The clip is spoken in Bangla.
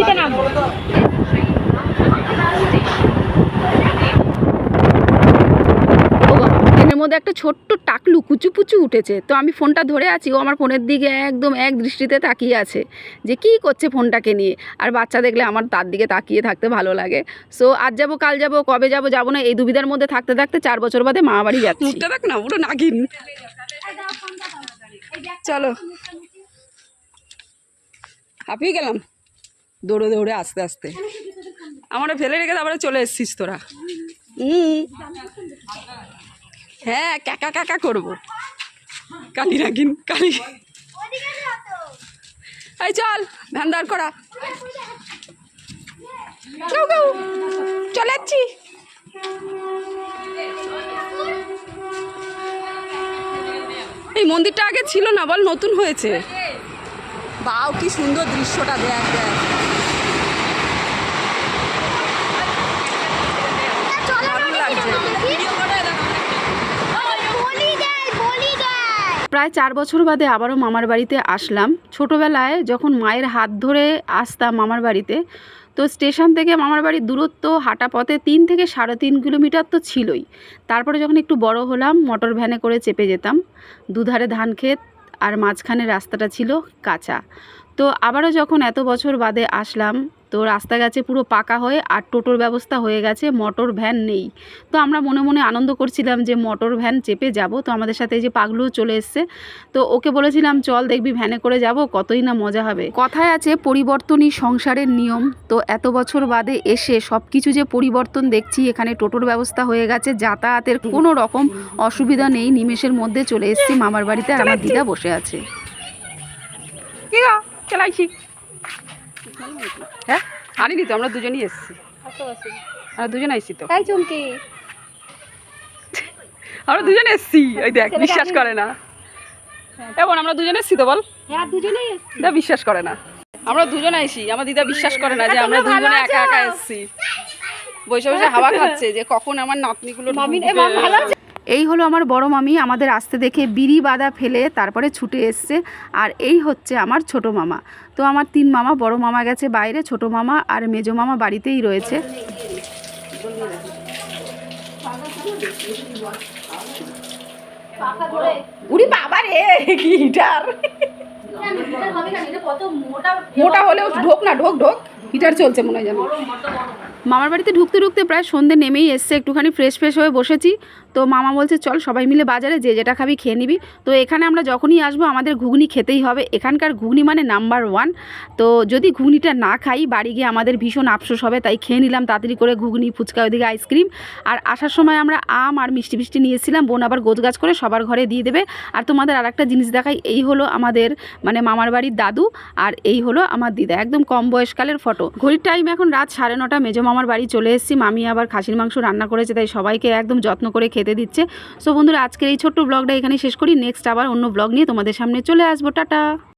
ঘুরিতে নাম। মধ্যে একটা ছোট্ট টাকলু কুচুপুচু উঠেছে। তো আমি ফোনটা ধরে আছি ও আমার ফোনের দিকে একদম এক দৃষ্টিতে তাকিয়ে আছে যে কি করছে ফোনটাকে নিয়ে। আর বাচ্চা দেখলে আমার তার দিকে তাকিয়ে থাকতে ভালো লাগে। সো আজ যাব কাল যাব কবে যাব যাব না এই দুবিধার মধ্যে থাকতে থাকতে চার বছর বাদে মা বাড়ি যাচ্ছে। মুখটা দেখ না পুরো চলো। হাঁপিয়ে গেলাম। দৌড়ে দৌড়ে আস্তে আস্তে। আমারও ফেলে রেখে তারপরে চলে এসছিস তোরা। হ্যাঁ কাকা কাকা করব। কালি নাগিন কালি। এই চল ভ্যান দাঁড় করা। চলে যাচ্ছি। এই মন্দিরটা আগে ছিল না, বল নতুন হয়েছে। বাও, কি সুন্দর দৃশ্যটা, দেখ দেখ। প্রায় চার বছর বাদে আবারও মামার বাড়িতে আসলাম। ছোটোবেলায় যখন মায়ের হাত ধরে আসতাম মামার বাড়িতে, তো স্টেশন থেকে মামার বাড়ির দূরত্ব হাঁটা পথে তিন থেকে সাড়ে তিন কিলোমিটার তো ছিলই। তারপরে যখন একটু বড় হলাম, মোটর ভ্যানে করে চেপে যেতাম। দুধারে ধান ক্ষেত আর মাঝখানে রাস্তাটা ছিল কাঁচা। তো আবারও যখন এত বছর বাদে আসলাম তো রাস্তা গেছে পুরো পাকা হয়ে আর টোটোর ব্যবস্থা হয়ে গেছে, মোটর ভ্যান নেই। তো আমরা মনে মনে আনন্দ করছিলাম যে মোটর ভ্যান চেপে যাব। তো আমাদের সাথে এই যে পাগলুও চলে এসছে। তো ওকে বলেছিলাম, চল দেখবি ভ্যানে করে যাব, কতই না মজা হবে। কথায় আছে পরিবর্তনই সংসারের নিয়ম। তো এত বছর বাদে এসে সব কিছু যে পরিবর্তন দেখছি, এখানে টোটোর ব্যবস্থা হয়ে গেছে। যাতায়াতের কোনো রকম অসুবিধা নেই। নিমেষের মধ্যে চলে এসেছি মামার বাড়িতে আর আমার দিদা বসে আছে। কি চালাইছি। হ্যাঁ? আনিনি তো আমরা দুজনই এসেছি। আমরা দুজন আইসি তো। তাই চুমকি। আমরা দুজন এসছি। ওই দেখ বিশ্বাস করে না। এমন আমরা দুজন এসছি তো বল। হ্যাঁ দুজনেই এসছি। দিদা বিশ্বাস করে না। আমরা দুজন আইসি আমার দিদা বিশ্বাস করে না যে আমরা দুজনে একা একা? এসছি। বসে বসে হাওয়া খাচ্ছে যে কখন আমার নাতনিগুলো ভালো আছে? এই হলো আমার বড় মামি, আমাদের আসতে দেখে বিড়ি বাদা ফেলে তারপরে ছুটে এসছে। আর এই হচ্ছে আমার ছোট মামা। তো আমার তিন মামা, বড় মামা গেছে বাইরে, ছোট মামা আর মেজো মামা বাড়িতেই রয়েছে। উড়ি বাবা রে মোটা হলেও ঢোক না, ঢোক ঢোক। হিটার চলছে মনে হয় যেন। মামার বাড়িতে ঢুকতে ঢুকতে প্রায় সন্ধে নেমেই এসছে। একটুখানি ফ্রেশ ফ্রেশ হয়ে বসেছি। তো মামা বলছে, চল সবাই মিলে বাজারে যে যেটা খাবি খেয়ে নিবি। তো এখানে আমরা যখনই আসব, আমাদের ঘুগনি খেতেই হবে। এখানকার ঘুগনি মানে নাম্বার ওয়ান তো যদি ঘুগনিটা না খাই, বাড়ি গিয়ে আমাদের ভীষণ আফসোস হবে, তাই খেয়ে নিলাম তাড়াতাড়ি করে ঘুগনি, ফুচকা, ওইদিকে আইসক্রিম। আর আসার সময় আমরা আম আর মিষ্টি মিষ্টি নিয়েছিলাম বোন আবার গোছগাছ করে সবার ঘরে দিয়ে দেবে। আর তোমাদের আর একটা জিনিস দেখাই, এই হলো আমাদের মানে মামার বাড়ির দাদু, আর এই হলো আমার দিদা, একদম কম বয়সকালের ফটো ঘড়ির টাইম এখন রাত সাড়ে নটা, মেজো মামার বাড়ি চলে এসেছি, মামি আবার খাসির মাংস রান্না করেছে, তাই সবাইকে একদম যত্ন করে খেতে দিচ্ছে। সো বন্ধুরা, আজকের এই ছোট্ট ব্লগটা এখানে শেষ করি। নেক্সট আবার অন্য ব্লগ নিয়ে তোমাদের সামনে চলে আসব। টাটা!